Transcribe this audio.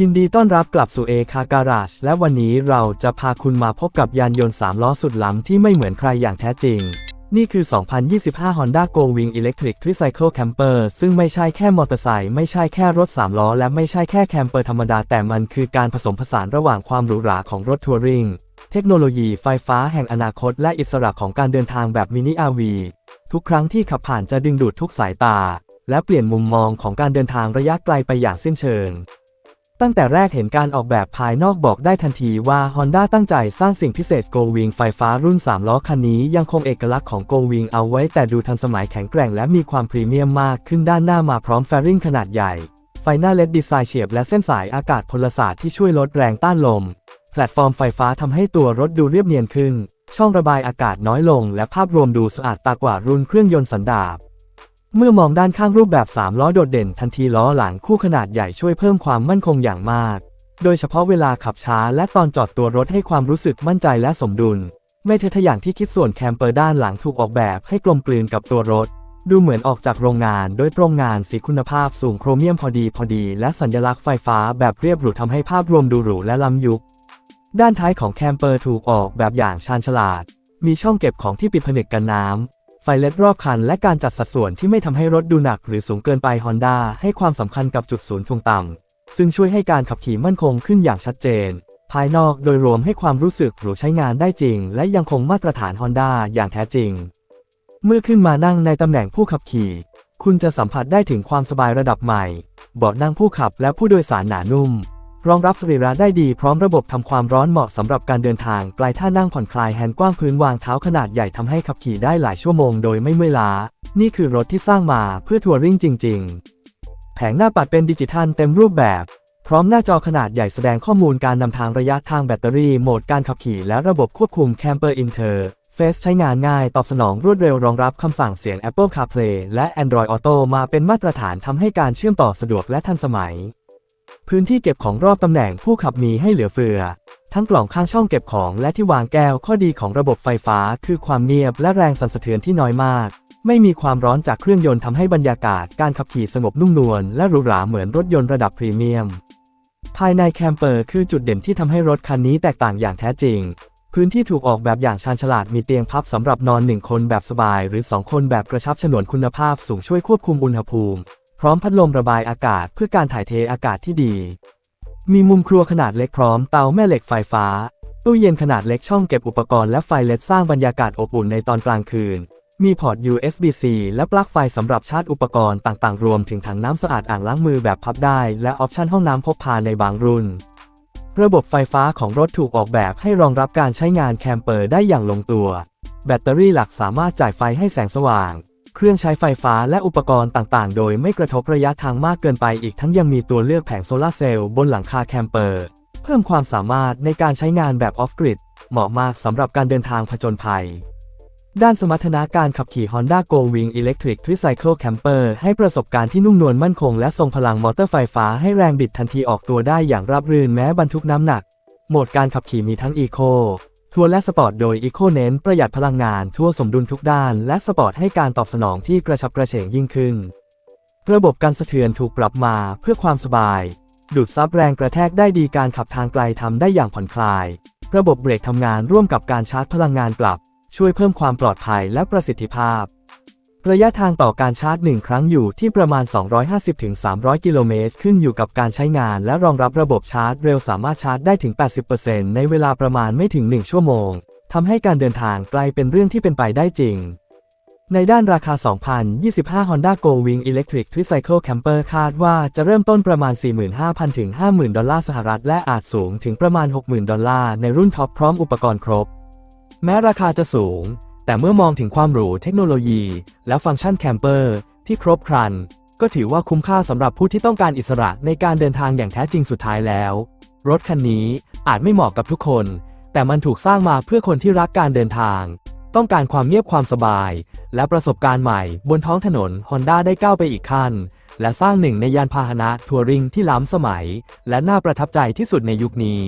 ยินดีต้อนรับกลับสู่เอคาการาช และวันนี้เราจะพาคุณมาพบกับยานยนต์ 3 ล้อสุดล้ำที่ไม่เหมือนใครอย่างแท้จริง นี่คือ 2025 Honda Go Wing Electric Tricycle Camper ซึ่งไม่ใช่แค่มอเตอร์ไซค์ไม่ใช่แค่รถ 3 ล้อ และไม่ใช่แค่แคมเปอร์ธรรมดา แต่มันคือการผสมผสานระหว่างความหรูหราของรถทัวริงเทคโนโลยีไฟฟ้าแห่งอนาคต และอิสระของการเดินทางแบบมินิ RV ทุกครั้งที่ขับผ่านจะดึงดูดทุกสายตา และเปลี่ยนมุมมองของการเดินทางระยะไกลไปอย่างสิ้นเชิง ตั้งแต่แรกเห็นการออกแบบภายนอกบอกได้ทันทีว่า Honda ตั้งใจสร้างสิ่งพิเศษ Go Wing ไฟฟ้ารุ่น 3 ล้อคันนี้ยังคงเอกลักษณ์ของ Go Wing เอาไว้แต่ดูทันสมัยแข็งแกร่งและมีความพรีเมียมมากขึ้นด้านหน้ามาพร้อมแฟริงขนาดใหญ่ ไฟหน้าเลดดีไซน์เฉียบและเส้นสายอากาศพลศาสตร์ที่ช่วยลดแรงต้านลม แพลตฟอร์มไฟฟ้าทำให้ตัวรถดูเรียบเนียนขึ้น ช่องระบายอากาศน้อยลง และภาพรวมดูสะอาดตากว่ารุ่นเครื่องยนต์สันดาป เมื่อมองด้านข้างรูปแบบ 3 ล้อโดดเด่นทันทีล้อหลังคู่ขนาดใหญ่ช่วยเพิ่มความมั่นคงอย่างมาก โดยเฉพาะเวลาขับช้าและตอนจอดตัวรถให้ความรู้สึกมั่นใจและสมดุล ไม่เทอะทอย่างที่คิดส่วนแคมเปอร์ด้านหลังถูกออกแบบให้กลมกลืนกับตัวรถ ดูเหมือนออกจากโรงงานโดยตรงงานสีคุณภาพสูงโครเมียมพอดีพอดี และสัญลักษณ์ไฟฟ้าแบบเรียบหรูทำให้ภาพรวมดูหรูและล้ำยุค ด้านท้ายของแคมเปอร์ถูกออกแบบอย่างชาญฉลาดมีช่องเก็บของที่ปิดผนึกกันน้ำ ไฟเล็ดรอบคันและการจัดสัดส่วนที่ไม่ทำให้รถดูหนักหรือสูงเกินไป Honda ให้ความสำคัญกับจุดศูนย์ถ่วงต่ำซึ่งช่วยให้การขับขี่มั่นคงขึ้นอย่างชัดเจน ภายนอกโดยรวมให้ความรู้สึกหรูใช้งานได้จริง และยังคงมาตรฐาน Honda อย่างแท้จริง เมื่อขึ้นมานั่งในตำแหน่งผู้ขับขี่ คุณจะสัมผัสได้ถึงความสบายระดับใหม่ เบาะนั่งผู้ขับและผู้โดยสารหนานุ่ม รองรับสรีระได้ดีพร้อมระบบทำความร้อนเหมาะสำหรับการเดินทางไกลท่านั่งผ่อนคลายแฮนด์กว้างพื้นวางเท้าขนาดใหญ่ทำให้ขับขี่ได้หลายชั่วโมงโดยไม่เมื่อยล้า นี่คือรถที่สร้างมาเพื่อทัวริงจริง ๆ แผงหน้าปัดเป็นดิจิทัลเต็มรูปแบบ พร้อมหน้าจอขนาดใหญ่แสดงข้อมูลการนำทางระยะทางแบตเตอรี่โหมดการขับขี่และระบบควบคุม Camper Inter Face ใช้งานง่ายตอบสนองรวดเร็วรองรับคำสั่งเสียง Apple CarPlay และ Android Auto มาเป็นมาตรฐานทำให้การเชื่อมต่อสะดวกและทันสมัย พื้นที่เก็บของรอบตำแหน่งผู้ขับมีให้เหลือเฟือ ทั้งกล่องข้างช่องเก็บของและที่วางแก้วข้อดีของระบบไฟฟ้า คือความเงียบและแรงสั่นสะเทือนที่น้อยมาก ไม่มีความร้อนจากเครื่องยนต์ทำให้บรรยากาศการขับขี่สงบนุ่มนวลและหรูหราเหมือนรถยนต์ระดับพรีเมียม ภายในแคมเปอร์คือจุดเด่นที่ทำให้รถคันนี้แตกต่างอย่างแท้จริง พื้นที่ถูกออกแบบอย่างชาญฉลาดมีเตียงพับสำหรับนอนหนึ่งคนแบบสบาย หรือ2คนแบบกระชับฉนวนคุณภาพสูงช่วยควบคุมอุณหภูมิ พร้อมพัดลมระบายอากาศเพื่อการถ่ายเทอากาศที่ดี มีมุมครัวขนาดเล็กพร้อมเตาแม่เหล็กไฟฟ้า ตู้เย็นขนาดเล็กช่องเก็บอุปกรณ์และไฟเลดสร้างบรรยากาศอบอุ่นในตอนกลางคืน มีพอร์ต USB-C และปลั๊กไฟสำหรับชาร์จอุปกรณ์ต่างๆ รวมถึงถังน้ำสะอาดอ่างล้างมือแบบพับได้ และออปชันห้องน้ำพกพาในบางรุ่น ระบบไฟฟ้าของรถถูกออกแบบให้รองรับการใช้งานแคมเปอร์ได้อย่างลงตัว แบตเตอรี่หลักสามารถจ่ายไฟให้แสงสว่าง เครื่องใช้ไฟฟ้าและอุปกรณ์ต่างๆ โดยไม่กระทบระยะทางมากเกินไปอีกทั้งยังมีตัวเลือกแผงโซลาร์เซลล์บนหลังคาแคมเปอร์ เพิ่มความสามารถในการใช้งานแบบออฟกริดเหมาะมากสำหรับการเดินทางผจญภัย ด้านสมรรถนะการขับขี่ Honda Go Wing Electric Tricycle Camper ให้ประสบการณ์ที่นุ่มนวลมั่นคงและทรงพลังมอเตอร์ไฟฟ้าให้แรงบิดทันทีออกตัวได้อย่างราบรื่นแม้บรรทุกน้ำหนัก โหมดการขับขี่มีทั้ง Eco ทัวร์และสปอร์ตโดย Eco เน้นประหยัดพลังงานทั่วสมดุลทุกด้าน และสปอร์ตให้การตอบสนองที่กระชับกระเฉงยิ่งขึ้น ระบบการสะเทือนถูกปรับมาเพื่อความสบาย ดูดซับแรงกระแทกได้ดีการขับทางไกลทำได้อย่างผ่อนคลาย ระบบเบรกทำงานร่วมกับการชาร์จพลังงานกลับ ช่วยเพิ่มความปลอดภัยและประสิทธิภาพ ระยะทางต่อการชาร์จ 1 ครั้งอยู่ที่ประมาณ 250-300 กิโลเมตร ขึ้นอยู่กับการใช้งานและรองรับระบบชาร์จเร็วสามารถชาร์จได้ถึง 80%ในเวลาประมาณไม่ถึง 1 ชั่วโมง ทำให้การเดินทางไกลเป็นเรื่องที่เป็นไปได้จริง ในด้านราคา 2025 Honda Go Wing Electric Tricycle Camper คาดว่าจะเริ่มต้นประมาณ 45,000 ถึง 50,000 ดอลลาร์สหรัฐ และอาจสูงถึงประมาณ 60,000 ดอลลาร์ในรุ่นท็อปพร้อมอุปกรณ์ครบ แม้ราคาจะสูง แต่เมื่อมองถึงความหรูเทคโนโลยี และฟังก์ชันแคมเปอร์ที่ครบครัน ก็ถือว่าคุ้มค่าสำหรับผู้ที่ต้องการอิสระในการเดินทางอย่างแท้จริงสุดท้ายแล้ว รถคันนี้อาจไม่เหมาะกับทุกคน แต่มันถูกสร้างมาเพื่อคนที่รักการเดินทาง ต้องการความเงียบความสบาย และประสบการณ์ใหม่บนท้องถนน Honda ได้ก้าวไปอีกขั้น และสร้างหนึ่งในยานพาหนะทัวริงที่ล้ำสมัย และน่าประทับใจที่สุดในยุคนี้